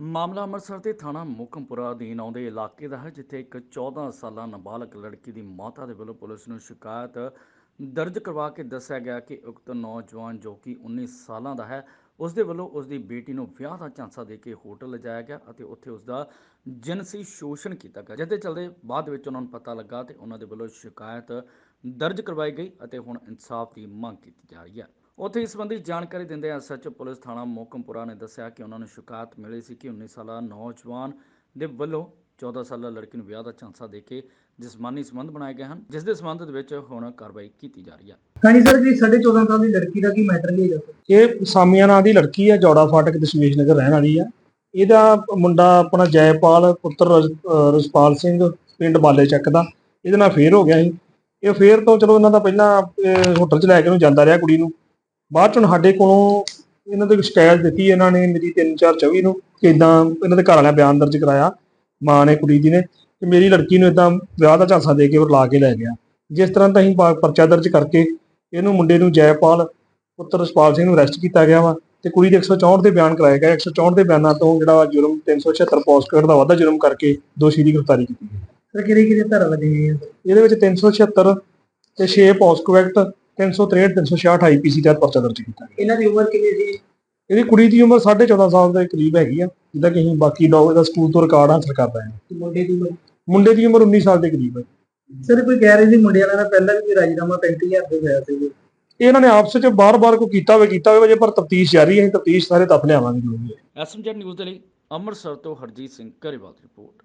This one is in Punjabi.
ਮਾਮਲਾ ਅੰਮ੍ਰਿਤਸਰ ਦੇ ਥਾਣਾ ਮੁਕਮਪੁਰਾ ਅਧੀਨ ਆਉਂਦੇ ਇਲਾਕੇ ਦਾ ਹੈ, ਜਿੱਥੇ ਇੱਕ 14 ਸਾਲਾ ਨਾਬਾਲਗ ਲੜਕੀ ਦੀ ਮਾਤਾ ਦੇ ਵੱਲੋਂ ਪੁਲਿਸ ਨੂੰ ਸ਼ਿਕਾਇਤ ਦਰਜ ਕਰਵਾ ਕੇ ਦੱਸਿਆ ਗਿਆ ਕਿ ਉਕਤ ਨੌਜਵਾਨ ਜੋ ਕਿ 19 ਸਾਲਾਂ ਦਾ ਹੈ ਉਸ ਦੇ ਵੱਲੋਂ ਉਸ ਦੀ ਬੇਟੀ ਨੂੰ ਵਿਆਹ ਦਾ ਝਾਂਸਾ ਦੇ ਕੇ ਹੋਟਲ ਲਿਜਾਇਆ ਗਿਆ ਅਤੇ ਉੱਥੇ ਉਸ ਦਾ ਜਿਨਸੀ ਸ਼ੋਸ਼ਣ ਕੀਤਾ ਗਿਆ। ਜਿਹਦੇ ਚਲਦੇ ਬਾਅਦ ਵਿੱਚ ਉਹਨਾਂ ਨੂੰ ਪਤਾ ਲੱਗਾ ਤੇ ਉਹਨਾਂ ਦੇ ਵੱਲੋਂ ਸ਼ਿਕਾਇਤ ਦਰਜ ਕਰਵਾਈ ਗਈ ਅਤੇ ਹੁਣ ਇਨਸਾਫ ਦੀ ਮੰਗ ਕੀਤੀ ਜਾ ਰਹੀ ਹੈ। ਉੱਥੇ ਇਸ ਸੰਬੰਧੀ ਜਾਣਕਾਰੀ ਦਿੰਦੇ ਐਸਐਚ ਪੁਲਿਸ ਥਾਣਾ ਮੋਕਮਪੁਰਾ ਨੇ ਦੱਸਿਆ ਕਿ ਉਹਨਾਂ ਨੂੰ ਸ਼ਿਕਾਇਤ ਮਿਲੀ ਸੀ ਕਿ 19 ਸਾਲਾ ਨੌਜਵਾਨ ਦੇ ਵੱਲੋਂ 14 ਸਾਲਾ ਲੜਕੀ ਨੂੰ ਵਿਆਹ ਦਾ ਝਾਂਸਾ ਦੇ ਕੇ ਜਿਸਮਾਨੀ ਸੰਬੰਧ ਬਣਾਏ ਗਏ ਹਨ ਜਿਸ ਦੇ ਸੰਬੰਧ ਵਿੱਚ ਹੁਣ ਕਾਰਵਾਈ ਕੀਤੀ ਜਾ ਰਹੀ ਹੈ। ਹਾਂਜੀ ਸਰ ਜੀ 14.5 ਸਾਲ ਦੀ ਲੜਕੀ ਦਾ ਕੀ ਮੈਟਰ ਨਹੀਂ ਹੈਗਾ ਇਹ ਸਾਮੀਆਂ ਨਾਂ ਦੀ ਲੜਕੀ ਹੈ ਜੋੜਾ ਫਾਟਕ ਦਸ਼ਮੇਸ਼ ਨਗਰ ਰਹਿਣ ਵਾਲੀ ਆ ਇਹਦਾ ਮੁੰਡਾ ਆਪਣਾ ਜੈਪਾਲ ਪੁੱਤਰ ਰਜਪਾਲ ਸਿੰਘ ਪਿੰਡ ਬਾਲੇ ਚੱਕ ਦਾ। ਇਹਦੇ ਨਾਲ ਫੇਰ ਹੋ ਗਿਆ ਸੀ। ਇਹ ਫੇਰ ਤੋਂ ਚਲੋ ਇਹਨਾਂ ਦਾ ਪਹਿਲਾਂ ਹੋਟਲ 'ਚ ਲੈ ਕੇ ਉਹਨੂੰ ਜਾਂਦਾ ਰਿਹਾ ਕੁੜੀ ਨੂੰ। ਬਾਅਦ 'ਚ ਸਾਡੇ ਕੋਲੋਂ ਇਹਨਾਂ ਦੇ ਸ਼ਿਕਾਇਤ ਦਿੱਤੀ ਇਹਨਾਂ ਨੇ ਮੇਰੀ 3-4-24 ਨੂੰ ਕਿ ਇਦਾਂ ਇਹਨਾਂ ਦੇ ਘਰ ਵਾਲਿਆਂ ਬਿਆਨ ਦਰਜ ਕਰਾਇਆ ਮਾਂ ਨੇ ਕੁੜੀ ਦੀ ਨੇ ਕਿ ਮੇਰੀ ਲੜਕੀ ਨੂੰ ਇਦਾਂ ਵਿਆਹ ਦਾ ਝਾਂਸਾ ਦੇ ਕੇ ਉਹ ਲਾ ਕੇ ਲੈ ਗਿਆ। ਜਿਸ ਤਰ੍ਹਾਂ ਤਾਂ ਅਸੀਂ ਪਰਚਾ ਦਰਜ ਕਰਕੇ ਇਹਨੂੰ ਮੁੰਡੇ ਨੂੰ ਜੈਪਾਲ ਪੁੱਤਰ ਰਸਪਾਲ ਸਿੰਘ ਨੂੰ ਅਰੈਸਟ ਕੀਤਾ ਗਿਆ ਵਾ ਤੇ ਕੁੜੀ ਦੇ 164 ਦੇ ਬਿਆਨ ਕਰਾਏ ਗਏ। 164 ਦੇ ਬਿਆਨਾਂ ਤੋਂ ਜਿਹੜਾ ਜੁਰਮ 376 ਪੋਸਟਕਾਰਡ ਦਾ ਵਾਧਾ ਜੁਰਮ ਕਰਕੇ ਦੋਸ਼ੀ ਦੀ ਗ੍ਰਿਫਤਾਰੀ ਕੀਤੀ ਗਈ। ਸਰ ਕਿਹੜੀ ਕਿਹੜੀ ਧਾਰਾ ਲੱਗੀ ਹੋਈ ਹੈ ਸਰ ਇਹਦੇ ਵਿੱਚ 376 ਤੇ 6 ਪੋਸਕੋ ਐਕਟ 363 366 ਆਈਪੀਸੀ ਤਹਿਤ ਪਰਚਾ ਦਰਜ ਕੀਤਾ ਗਿਆ। ਇਹਨਾਂ ਦੀ ਉਮਰ ਕਿੰਨੀ ਸੀ? ਇਹਦੀ ਕੁੜੀ ਦੀ ਉਮਰ 14.5 ਸਾਲ ਦੇ ਕਰੀਬ ਹੈਗੀ ਆ। ਜਿੱਦਾਂ ਕਿ ਅਸੀਂ ਬਾਕੀ ਲੋਕ ਇਹਦਾ ਸਕੂਲ ਤੋਂ ਰਿਕਾਰਡ ਹਾਸਲ ਕਰ ਰਹੇ ਹਾਂ। ਮੁੰਡੇ ਦੀ ਉਮਰ? ਮੁੰਡੇ ਦੀ ਉਮਰ 19 ਸਾਲ ਦੇ ਕਰੀਬ ਹੈ। ਸਰ ਕੋਈ ਕਹਿ ਰਹੇ ਸੀ ਮੁੰਡੇ ਵਾਲਿਆਂ ਨਾਲ ਪਹਿਲਾਂ ਵੀ ਰਾਜੀਨਾਮਾ 35000 ਦੇ ਹੋਇਆ ਸੀ? ਇਹ ਇਹਨਾਂ ਨੇ ਆਪਸ ਵਿੱਚ ਬਾਰ-ਬਾਰ ਕੋ ਕੀਤਾ ਹੋਵੇ ਕੀਤਾ ਹੋਵੇ ਜੇ ਪਰ ਤਫਤੀਸ਼ ਜਾਰੀ ਹੈ ਤਫਤੀਸ਼ ਸਾਰੇ ਤੱਥ ਲਿਆਵਾਂਗੇ ਜੋ ਵੀ ਹੈ। ਐਸਐਮਜੀ ਨਿਊਜ਼ ਦੇ ਲਈ ਅੰਮ੍ਰਿਤਸਰ ਤੋਂ ਹਰਜੀਤ ਸਿੰਘ ਘਰੇਵਾਲ ਦੀ ਰਿਪੋਰਟ।